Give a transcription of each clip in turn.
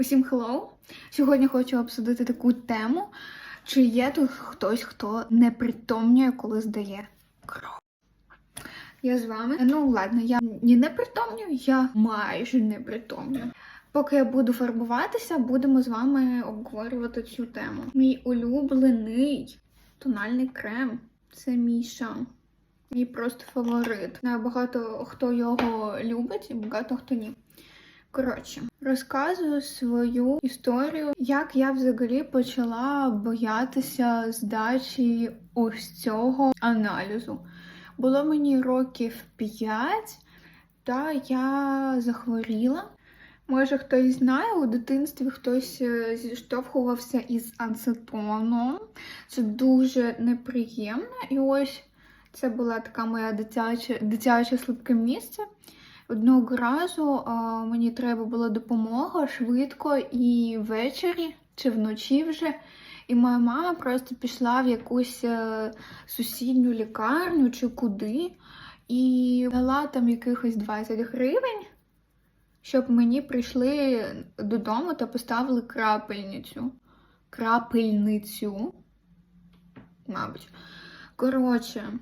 Усім hello! Сьогодні хочу обсудити таку тему, чи є тут хтось, хто не притомнює, коли здає кров. Я з вами. Ну ладно, я не притомнюю, я майже не притомнюю. Поки я буду фарбуватися, будемо з вами обговорювати цю тему. Мій улюблений тональний крем це Міша. Мій просто фаворит. Знаю, багато хто його любить і багато хто ні. Коротше, розказую свою історію, як я взагалі почала боятися здачі ось цього аналізу. Було мені років 5, та я захворіла. Може, хтось знає, у дитинстві хтось е, зіштовхувався із ацетоном. Це дуже неприємно. І ось це була така моя дитяче, дитяче слабке місце. Одного разу мені треба була допомога швидко і ввечері чи вночі вже. І моя мама просто пішла в якусь е, сусідню лікарню чи куди, і дала там якихось 20 гривень, щоб мені прийшли додому та поставили крапельницю. Крапельницю. Мабуть. Коротше.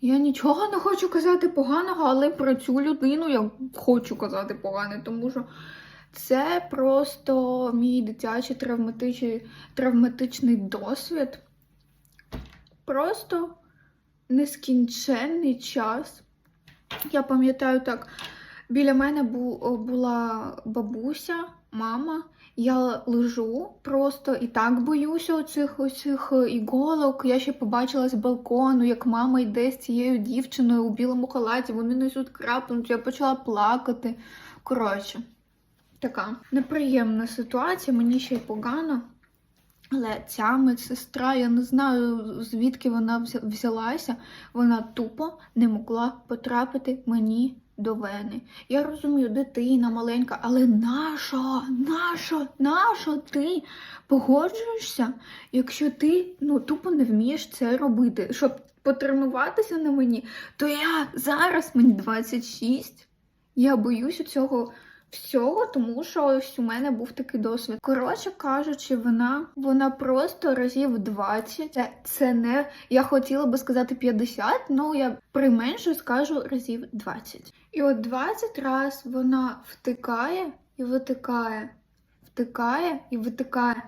Я нічого не хочу казати поганого, але про цю людину я хочу казати погане, тому що це просто мій дитячий травматичний, травматичний досвід. Просто нескінченний час. Я пам'ятаю так, біля мене бу- була бабуся, мама. Я лежу просто і так боюся оцих оцих іголок. Я ще побачила з балкону, як мама йде з цією дівчиною у білому халаті, вони несуть крапинку, я почала плакати. Коротше, така неприємна ситуація, мені ще й погано. Але ця медсестра, я не знаю, звідки вона взялася, вона тупо не могла потрапити мені до вени. Я розумію, дитина маленька, але нащо, нащо, нащо ти погоджуєшся, якщо ти ну, тупо не вмієш це робити? Щоб потренуватися на мені, то я зараз мені 26. Я боюся цього всього, тому що ось у мене був такий досвід. Коротше кажучи, вона вона просто разів 20. Це, це не я хотіла би сказати 50, але я применшу скажу разів 20. І от 20 раз вона втикає і витикає, втикає і витикає.